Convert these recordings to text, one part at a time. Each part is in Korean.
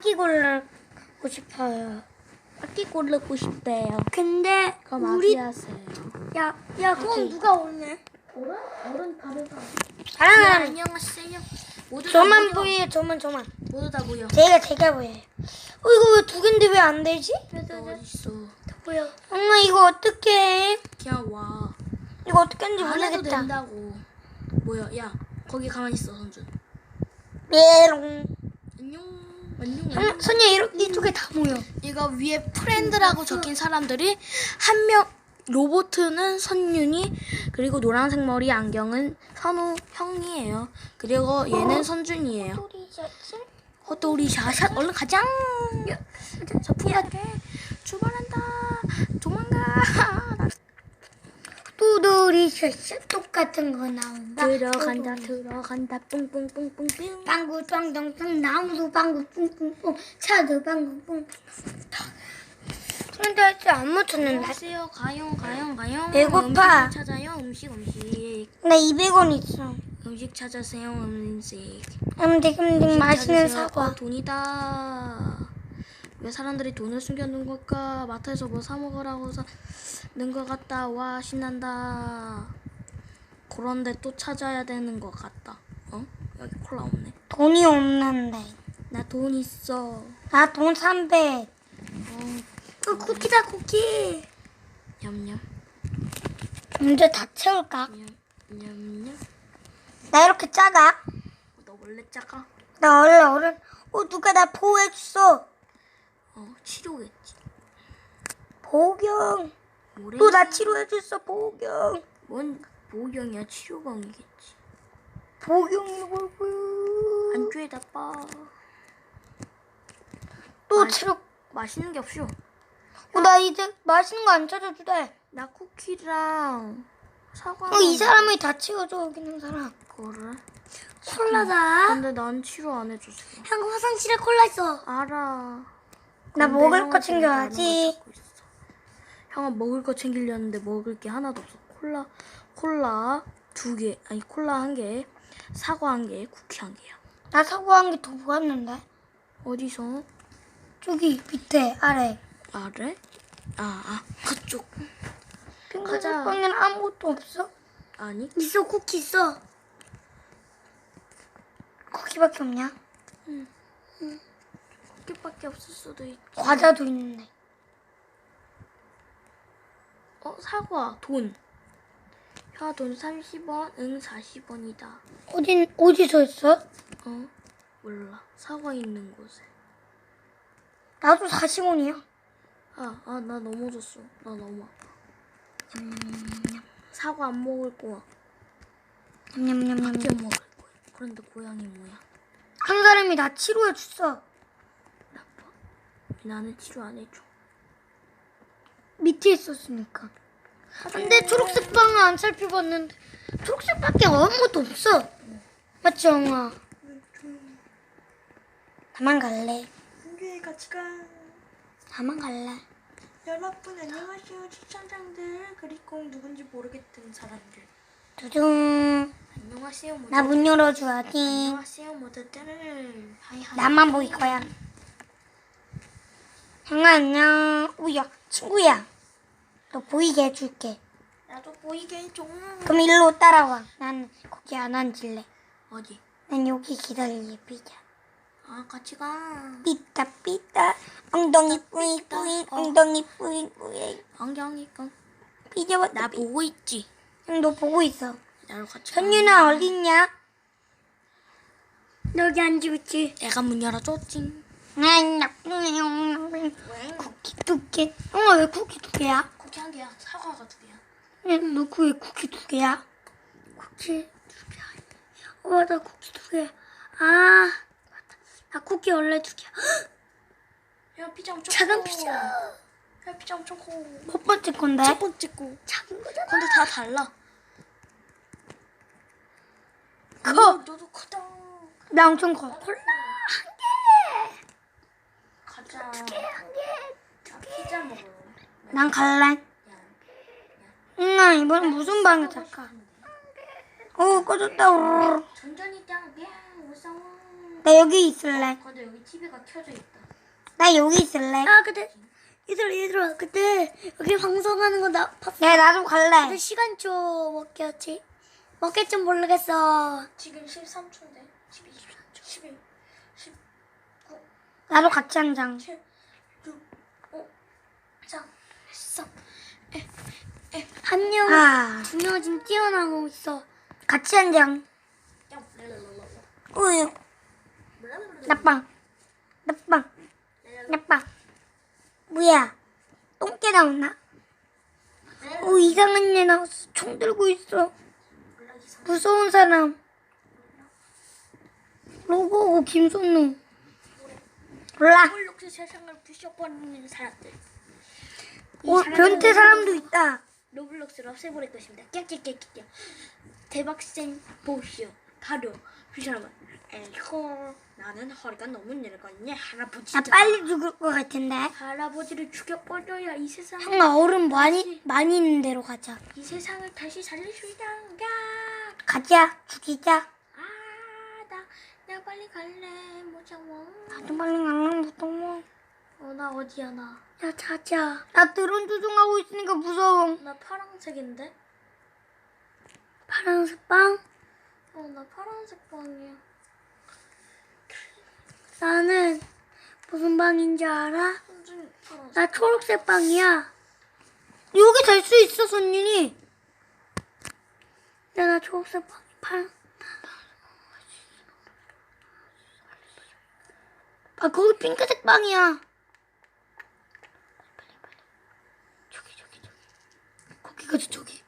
바퀴 고르고 싶어요. 바퀴 고르고 싶대요. 근데 그럼 우리 아기하세요. 야, 야, 그럼 누가 오르네? 어른? 어른 다르다. 아, 안녕하세요. 모두 다 저만 모여. 보여요. 저만 저만. 모두 다 모여. 제가 제가 보여요. 어 이거 왜 두 개인데 왜 안 되지? 어딨어? 보여. 엄마 이거 어떻게 해? 그냥 와. 이거 어떻게 하는지 안 해도 모르겠다. 된다고. 뭐야? 야, 거기 가만히 있어, 선준. 메롱. 안녕. 선- 선녀 이렇게 이쪽에 다 모여. 이거 위에 프렌드라고 적힌 사람들이 한 명 로보트는 선윤이 그리고 노란색 머리 안경은 선우 형이에요. 그리고 얘는 선준이에요. 헛도리 샤샷 얼른 가자. 저풍 가게 출발한다. 도망가. 또돌이 셔츠 똑같은 거 나온다. 들어간다. 들어간다 뿡뿡뿡뿡뿡. 방구 똥똥똥 나무도 방구 뿡뿡뿡 차도 방구 뿡뿡. 근데 아직 안 맞췄는데. 안녕하세요. 가용 가용 가용. 배고파. 음식 찾아요. 음식 음식. 나 200원 있어. 음식 찾으세요. 음식. 음식 음식 맛있는 찾으세요. 사과. 어, 돈이다. 왜 사람들이 돈을 숨겨놓은 걸까? 마트에서 뭐 사 먹으라고 사는 것 같다. 와 신난다. 그런데 또 찾아야 되는 것 같다. 어? 여기 콜라 없네. 돈이 없는데. 나 돈 있어. 나 돈 300. 어, 그 쿠키다 쿠키. 냠냠 언제 다 채울까? 냠냠냠. 나 이렇게 작아? 너 원래 작아? 나 원래 어른. 어 누가 나 보호해줬어. 어 치료겠지. 보경. 뭐래? 또 나 치료해줬어 보경. 뭔 보경이야 치료방이겠지. 보경이 뭐고요? 안주에다 빠. 또 맛- 치료. 맛있는 게 없쇼. 어, 나 이제 맛있는 거 안 찾아도 돼. 나 쿠키랑 사과. 어, 이 사람이 다 치워줘 여기 있는 사람. 거를. 콜라다. 근데 난 치료 안 해줬어. 형 화장실에 콜라 있어. 알아. 나 먹을 거 챙겨야지. 형은 먹을 거 챙기려는데 먹을 게 하나도 없어. 콜라, 콜라 두 개, 아니 콜라 한 개, 사과 한 개, 쿠키 한 개야. 나 사과 한 개더 모았는데. 어디서? 저기 밑에 아래. 아래? 아, 아, 그쪽. 가자. 가자. 빵에는 아무것도 없어? 아니? 있어 쿠키 있어. 쿠키밖에 없냐? 쿠 키밖에 없을 수도 있지. 과자도 있는데. 어, 사과, 돈. 야, 돈 30원, 응, 40원이다. 어딘 어디서 있어? 어? 몰라. 사과 있는 곳에. 나도 40원이야. 아, 아, 나 넘어졌어. 나 너무 아파. 사과 안 먹을 거야. 냠냠냠냠. 깨 먹을 거야. 그런데 고양이 뭐야? 한 사람이 나 치료해 줬어. 나는 치료 안 해줘. 밑에 있었으니까. 근데 초록색 빵은 안 살펴봤는데 초록색 밖에 아무것도 없어. 맞지 영아? 나만 갈래. 한교에 같이 가. 나만 갈래. 여러분 안녕하세요 시청자들 그리고 누군지 모르겠던 사람들. 두둥. 안녕하세요 모두. 나 문 열어줘야지. 안녕하세요 모두들. 하이하이. 나만 보일 거야. 형아 안녕. 우야 친구야. 너 보이게 해줄게. 나도 보이게 해줘. 그럼 일로 따라와. 난 거기 안 앉을래. 어디? 난 여기 기다릴래 삐자. 아 같이 가. 삐따 삐따 엉덩이 뿌잉 뿌잉 엉덩이 뿌잉 뿌잉 안경이 건. 삐져 왔다 나 보고 있지. 너 보고 있어 나로 같이 가. 현윤아 어딨냐? 여기 앉고 있지 내가 문 열어줬지. 쿠키 두 개. 엄마 왜 쿠키 두 개야? 쿠키 한 개야. 사과가 두 개야. 응, 너왜 쿠키 두 개야? 쿠키 두 개야. 어, 맞아 쿠키 두 개. 아, 맞다. 나 쿠키 원래 두 개야. 야 피자 엄청 작은 커. 피자. 야 피자 엄청 커. 첫 번째 건데? 첫 번째 거. 작은 거잖아. 근데 다 달라. 커. 오, 너도 크다. 나 엄청 커. 콜라 한 개. 가자. 두 개, 한 개. 나 피자 먹어. 난 갈래. 응아 이번 무슨 방에 잘까? 오 꺼졌다. 우르르. 전전이 짱. 야 무서워. 나 여기 있을래. 근데 여기 TV가 켜져 있다. 나 여기 있을래. 아 근데 얘들아 얘들아 그때 여기 방송하는 거 나 봤어. 야, 나도 근데 갈래. 시간 좀 먹겠지? 먹겠지 모르겠어. 지금 13초인데 12, 13초 11, 10, 나도 같이 한 장. 7, 6, 5, 4, 3. 한 명, 아, 두명 지금 뛰어나고 있어. 같이 한 장. 우유. 나빵. 나빵. 나빵. 뭐야? 똥개 나오나? 오, 이상한 애 나왔어. 총 들고 있어. 무서운 사람. 로고고 김선우. 몰라. 홀록스 세상을 부셔버리는 사람들. 오, 변태 사람도 있다. 로블록스를 없애버릴 것입니다. 깨깨깨깨깨. 대박생 보시오. 바로 그 사람은 에이호 나는 허리가 너무 늙었네 할아버지. 나 빨리 죽을 것 같은데. 할아버지를 죽여버려야 이 세상 형아, 얼음 많이, 많이 있는 데로 가자. 이 세상을 다시 살릴 수 있다. 야. 가자. 죽이자. 아나 나 빨리 갈래 무서워. 나도 빨리 무서워. 어 나 어디야 나. 야 자자. 나 드론 조종하고 있으니까 무서워. 나 파란색인데. 파란색 빵. 어 나 파란색 빵이야. 나는 무슨 빵인지 알아? 파란색. 나 초록색 빵이야. 여기 될 수 있어, 손윤이. 야, 나 초록색 빵. 파란. 아, 거기 핑크색 빵이야. 저기, 저기, 저기. 거기 가자, 저기.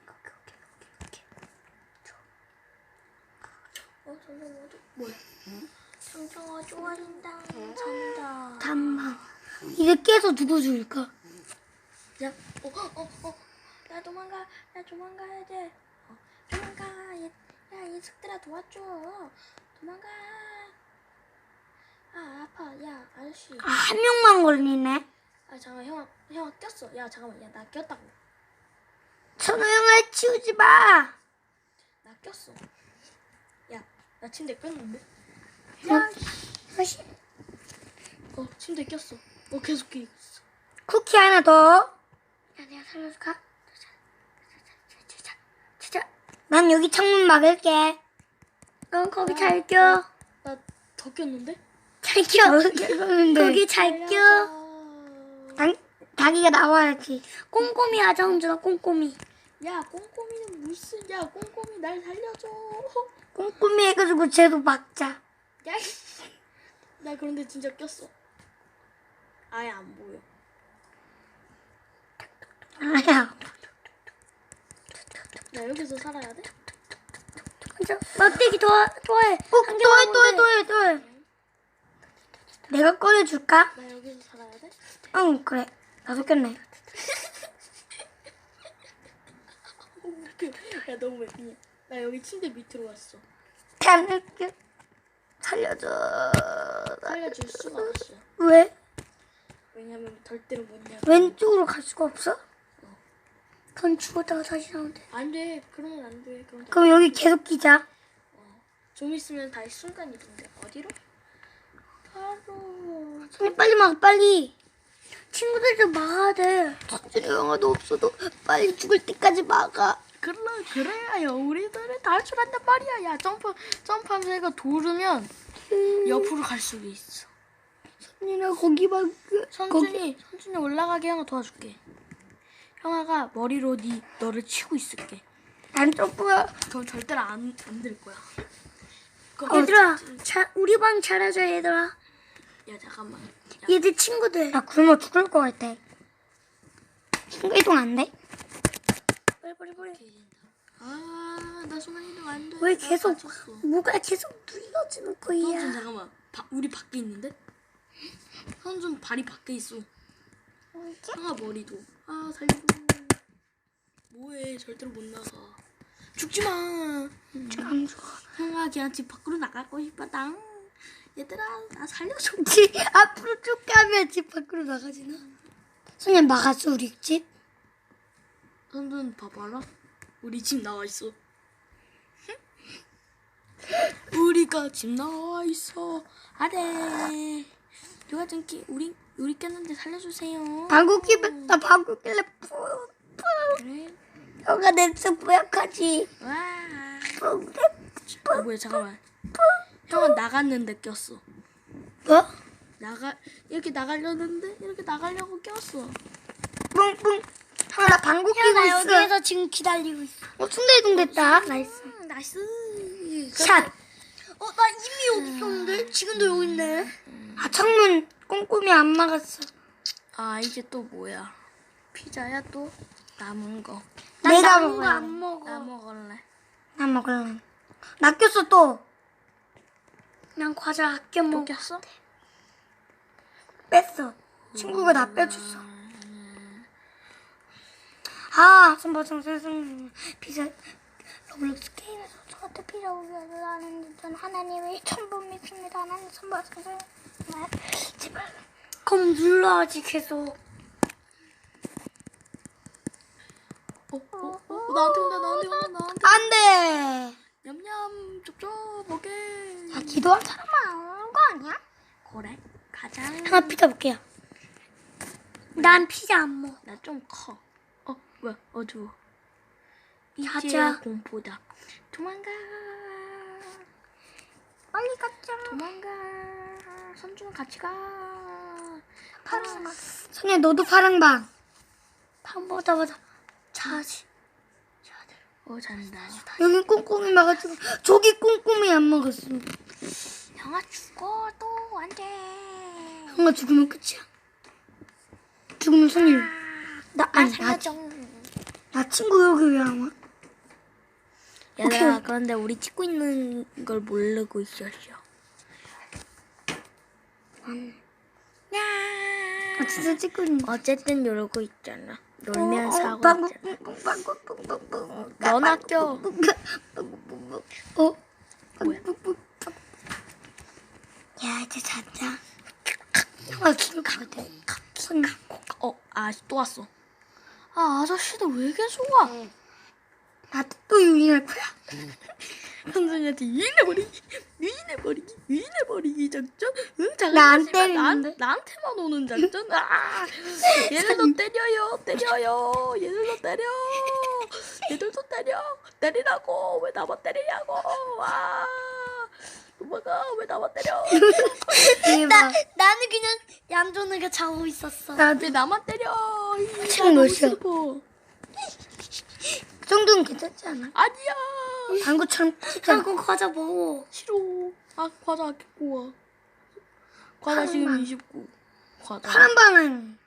어 잠깐 어디 뭐야? 장정아 좋아진다. 잔다. 잠만. 이제 깨서 누구 줄까? 야, 어, 어, 어, 나 도망가, 나 도망가야 돼. 어, 도망가, 얘, 야, 이 슥들아 도와줘. 도망가. 아, 아파, 야, 아저씨. 아, 한 명만 걸리네. 아, 잠깐, 형아, 형아 꼈어. 야, 잠깐만, 야, 나 꼈다고. 선우 형아, 치우지 마. 나 꼈어. 야, 나 침대 꼈는데. 야, 다시. 어, 침대 꼈어. 어, 계속 끼 있어. 쿠키 하나 더. 야, 내가 살려줄까? 자자, 자자. 난 여기 창문 막을게. 넌 거기 잘 껴. 나더 꼈는데? 잘 껴. 거기 거기 잘 껴. 닭, 닭이가 나와야지. 꼼꼼히 하자, 홍준아, 꼼꼼히. 야, 꼼꼼이는 무슨, 야, 꼼꼼이 날 살려줘. 꼼꼼히 해가지고 쟤도 막자. 야. 나 그런데 진짜 꼈어. 아예 안 보여. 아야. 나 여기서 살아야 돼? 자, 막대기 도와, 좋아해. 어, 또해, 또해, 또해, 또해. 내가 꺼내줄까? 나 여기서 살아야 돼? 응, 그래. 나도 꼈네. 야 너무 맵냐? 나 여기 침대 밑으로 왔어. 나는 살려줘. 살려줄 수가 없어. 왜? 왜냐면 절대로 못 냐. 왼쪽으로 갈 수가 없어? 그건 죽었다가 다시 나온대. 안 돼. 그러면 안 돼. 그럼 다- 그럼 여기 계속 끼자. 좀 있으면 다시 순간 이동돼. 어디로? 바로. 손이 빨리 막, 빨리. 친구들 좀 막아야 돼. 천준이 영화도 없어도 빨리 죽을 때까지 막아. 그래 그래야 우리들은 탈출한단 말이야. 야 점프 점프하면서 얘가 돌으면 옆으로 갈 수가 있어. 선준이나 거기 막, 그, 거기. 선준이 선준이 올라가게 형아 도와줄게. 형아가 머리로 네 너를 치고 있을게. 안 점프야. 그럼 절대로 안 안 될 거야. 어, 얘들아, 자, 우리 방 잘해줘, 얘들아. 야 잠깐만. 야, 얘들 친구들. 나 굶어 죽을 것 같아. 친구 이동 안 돼? 빨리, 빨리, 빨리. 아, 나 순간 이동 안 돼. 왜 나 계속, 다쳤어. 뭐가 계속 눌러지는 거야. 잠깐만. 바, 우리 밖에 있는데? 선준 발이 밖에 있어. 형아 머리도. 아 살려줘. 뭐해? 절대로 못 나가. 죽지 마. 안 죽어. 형아 그냥 집 밖으로 나가고 싶었다. 얘들아 나 살려줘. 집 앞으로 쭉 가면 집 밖으로 나가지나? 선생 막았어 우리 집? 선준 봐봐라. 우리 집 나와 있어. 우리가 집 나와 있어. 아래. 누가 좀 끼, 우리 우리 깼는데 살려주세요. 방귀 나 방귀 낄래 푸 그래. 너가 내 스포약하지 와. 뿡 어, 뭐야 잠깐만. 형은 나갔는데 꼈어. 뭐? 나가 이렇게 나가려는데 이렇게 나가려고 꼈어. 뿡뿡 형아 나 방귀 끼고 나 있어 여기에서 지금 기다리고 있어. 어 순대이동 됐다 나이스 음, 나이스. 샷 어, 나 이미 여기 있었는데? 지금도 여기 있네. 아 창문 꼼꼼히 안 막았어 아 이제 또 뭐야? 피자야 또 남은 거. 내가 남은 먹어야 거안 먹어. 나 먹을래. 나 먹을래 나 꼈어 또 난 과자 아껴 또 먹어. 꼈어? 뺐어 친구가 나 빼줬어 아 선보성 세상 피자 로블록스 게임에서 저한테 피자 오기를 하는 듯한 하나님의 천부 믿습니다 하나님 선보성 세상 제발 그럼 눌러야지 계속. 어, 어, 어, 나한테 온다, 나한테 온다, 나한테. 안 돼 냠냠, 좁좁, 먹게. 야 기도한 사람만 오는 거 아니야? 그래, 가자. 하나 피자 볼게요 난 피자 안 먹어. 나 좀 커. 어, 뭐야, 어두워. 가자. 이제 공포다. 도망가. 빨리 가자 도망가. 선주는 같이 가. 파랑방 선이야 너도 파랑방 밥 먹자마자 자지. 어, 잔다. 여기 꼼꼼히 막아주고 저기 꼼꼼히 안 먹었어 형아 죽어도 안 돼. 형아 죽으면 끝이야 죽으면 선이 나 아니 나, 친구 여기 왜 안 와? 얘들아, 그런데 우리 찍고 있는 걸 모르고 있었어. 야. 아 진짜 찍고 있는 거 어쨌든 이러고 있잖아. 놀면서 하고 있잖아. 방구 뿡뿡 뿡넌 아껴. 어? 뭐야? 야 이제 자자 기도 가거든 손 어, 아, 또 왔어. 아, 아저씨들 왜 계속 와? 나또 유인할 거야 현선이한테 유인해버리기, 유인해버리기, 유인해버리기 작전? 응, 나안 때리는데? 나한테만 오는 작전? 아, 얘들도 때려요, 때려요, 얘들도 때려, 얘들도 때려, 때리라고, 왜 나만 때리냐고, 아, 도망가, 왜 나만 때려, 대박 나는 그냥 얌전하게 자고 있었어. 나도 왜 나만 때려, 나? 슬퍼. 그 정도는 괜찮지 않아? 아니야, 방구처럼 찍잖아 하고 과자 먹어. 싫어, 아, 과자 아끼고 와. 과자 지금 파랑방. 29. 과자. 파란 방은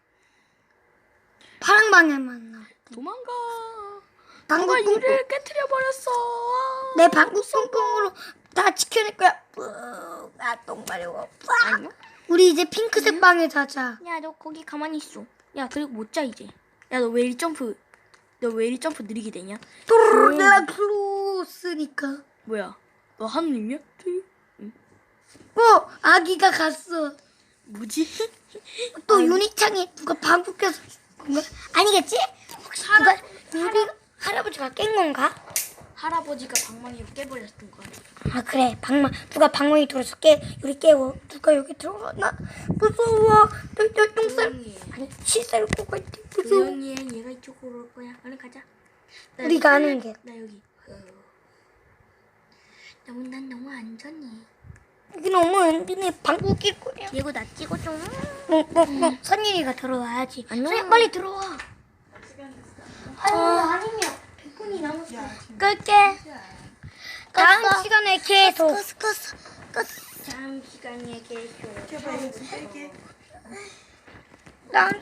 파란 방에만 나 도망가. 방구 뿡뿡 유리를 깨뜨려 버렸어. 내 방구 뿡뿡으로 다 지켜낼 거야 아똥 마려워 아니요. 우리 이제 핑크색 방에 자자 야, 너 거기 가만히 있어. 야, 그리고 못 자 이제. 야, 너왜 이리 점프? 너 왜 이리 점프 느리게 되냐? 내가 클로스니까 뭐야? 너 하느님이야? 트이? 어 아기가 갔어 뭐지? 또 유니창이 누가 방구 껴서 건가? 아니겠지? 누가 유리 할아버지가 깬 건가? 할아버지가 방망이로 깨버렸던 거야. 아 그래 방망 누가 방망이 돌아서 깨 유리 깨고 누가 여기 들어가나 무서워 똥똥 쌀. 아니 시살 꼬고 있대 조용히 해. 얘가 이쪽으로 올 거야. 얼른 가자. 나 우리가 여기 아는 살려- 게. 나 여기. 어. 너무 난 너무 안전해. 여기 너무 은근히 방구 낄 거야 얘고 나 찍어 좀. 뽕뽕뽕 선일이가 들어와야지 안녕. 선일 빨리 들어와 아유 아니면 100분이 남았어 끌게 다음 시간에 계속 껐어, 껐어, 껐어. 다음 시간에 계속. 다음